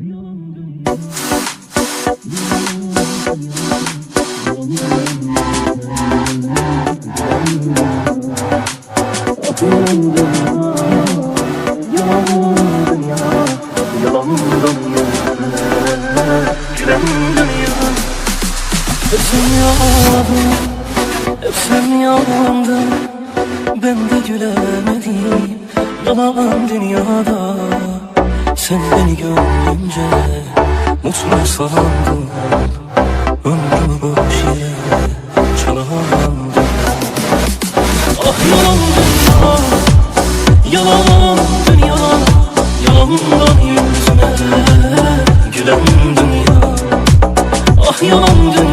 Yalan dünya. Hep sen yalandın, hep sen yalandın Ben de gülemedim, yalan dünyada sen beni görünce mutlu sandım Ömrümü boş yere çalandım Ah yalandım ah Yalandın yalan Yalandan yüzüne gülen dünya. Ah yalandın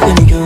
Let me go.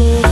soul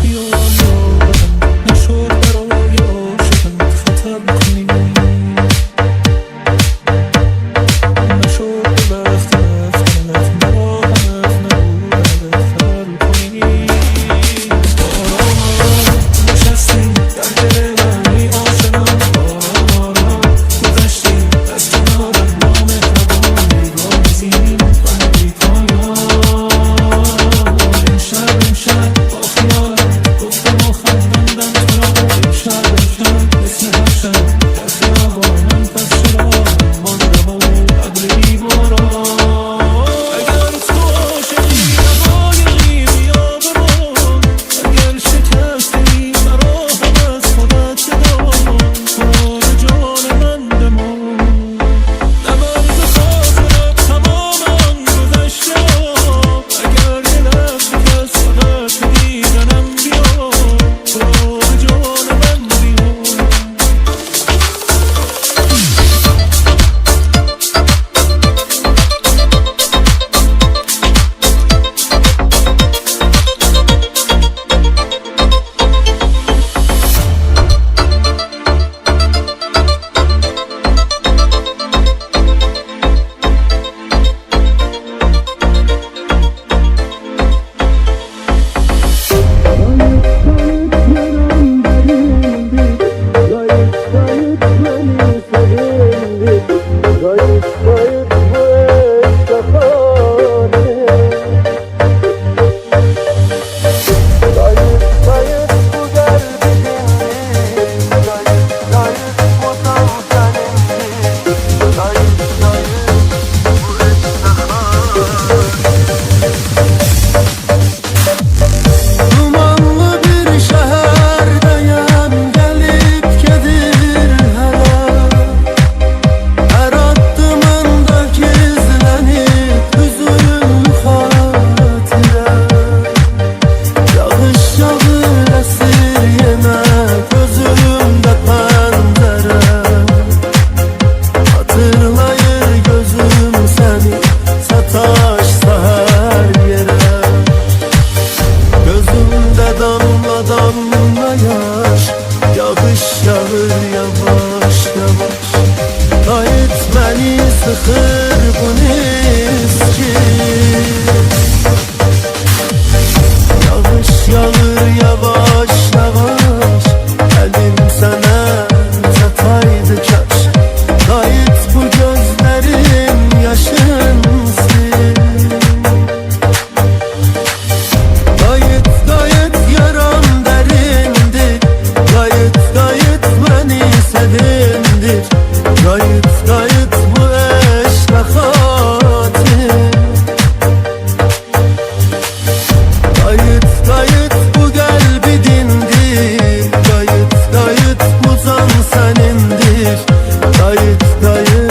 Ait dayı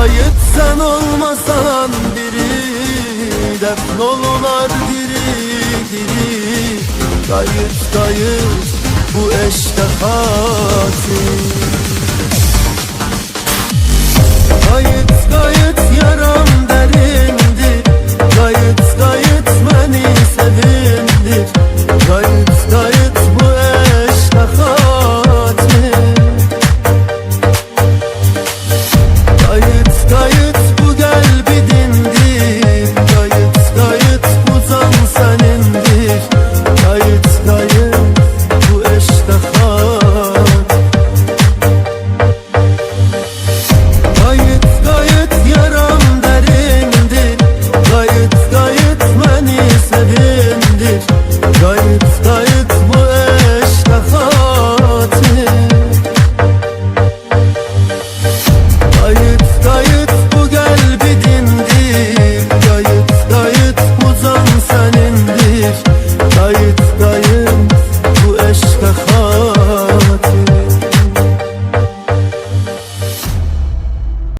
Şayet sen olmasan diri Defnolular diri diri. Kayıp kayıp bu eşte hatim Kayıt kayıt yaram derindi. Kayıt kayıt beni sevindir Kayıt